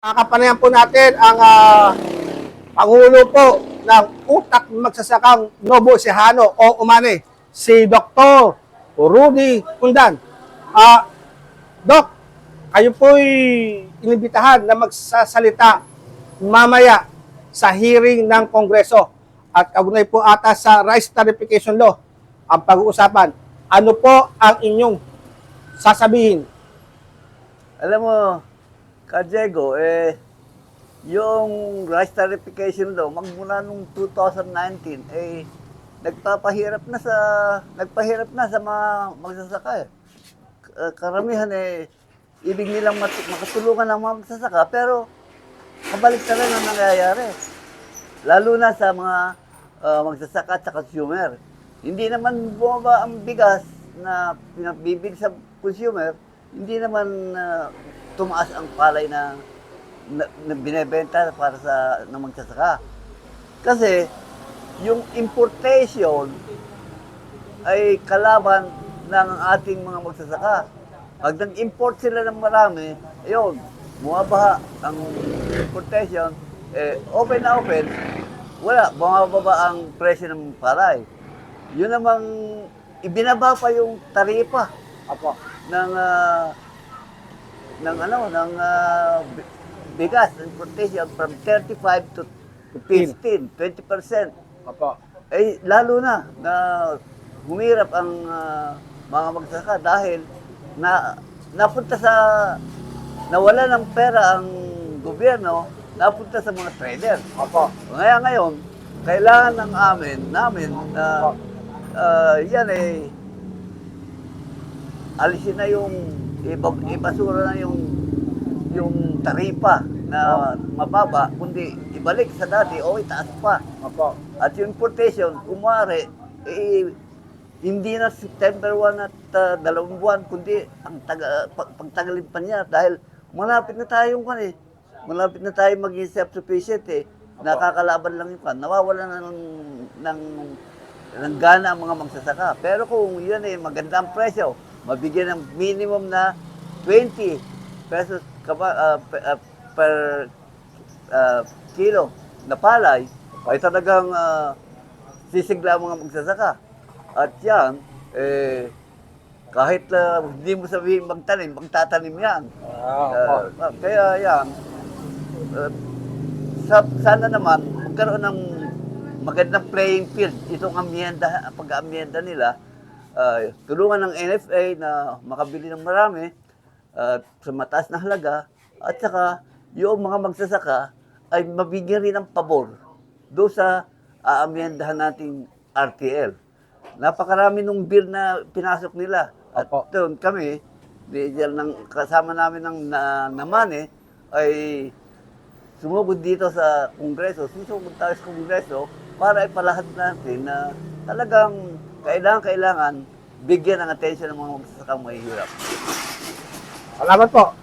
Kakapanayan po natin ang ah, Pangulo po ng utak magsasakang Novo Sehano o Umane, si Dr. Rudy Kundan. Ah, Doc, kayo po'y inibitahan na magsasalita mamaya sa hearing ng Kongreso at kaugnay po ata sa Rice Tarification Law ang pag-uusapan. Ano po ang inyong sasabihin? Alam mo, Ka Diego, eh, yung rice tarification daw, magmula nung 2019, eh, nagpapahirap na sa, nagpahirap na sa mga magsasaka eh. Karamihan eh, ibig nilang mat- makatulungan ng mga magsasaka, pero kabalik na rin ang nangyayari. Lalo na sa mga ah, magsasaka at sa consumer. Hindi naman bumaba ang bigas na pinabibig sa consumer, hindi naman ah, tumaas ang palay na, na, na binebenta para sa ng magsasaka. Kasi yung importation ay kalaban ng ating mga magsasaka. Pag nag-import sila ng marami, ayun, bumabaha ang importation, eh, open na open, wala, bumababa ang presyo ng palay. Yun namang, ibinaba pa yung taripa Apo. ng ah, ng ano ng bi- bigas importation from 35 to 15 20% Apo. eh lalo na na humirap ang ah, mga magsasaka dahil na napunta sa nawala ng pera ang gobyerno napunta sa mga trader Apo. kaya ngayon kailangan ng amin namin na ah, yan eh alisin na yung ibasura na yung yung taripa na mababa kundi ibalik sa dati o itaas pa. Apo. at yung importation kumare eh, hindi na September 1 at uh, dalawang buwan kundi ang taga, pag, pagtagalin pa niya dahil malapit na tayong kan eh. Malapit na tayo maging self-sufficient eh. Nakakalaban lang yung kan nawawala na ng, ng ng gana ang mga magsasaka. Pero kung yun eh, maganda ang presyo, mabigyan ng minimum na 20 pesos kaba, ah, pe- ah, per ah, kilo na palay, ay talagang ah, sisigla mga magsasaka. At yan, eh, kahit ah, hindi mo sabihin magtanim, magtatanim yan. Ah, Ah, kaya yan, sa, sana naman magkaroon ng magandang playing field itong amyenda, pag-amyenda nila. Ah, tulungan ng NFA na makabili ng marami at sa mataas na halaga at saka yung mga magsasaka ay mabigyan rin ng pabor doon sa aamyendahan nating RTL. Napakarami nung bill na pinasok nila. At Opo. doon kami, diyan ng, kasama namin ng na, naman eh, ay sumugod dito sa Kongreso, susugod tayo sa Kongreso para ipalahat natin na talagang kailangan-kailangan bigyan ng atensyon ng mga magsasakang mahihirap. Salamat po.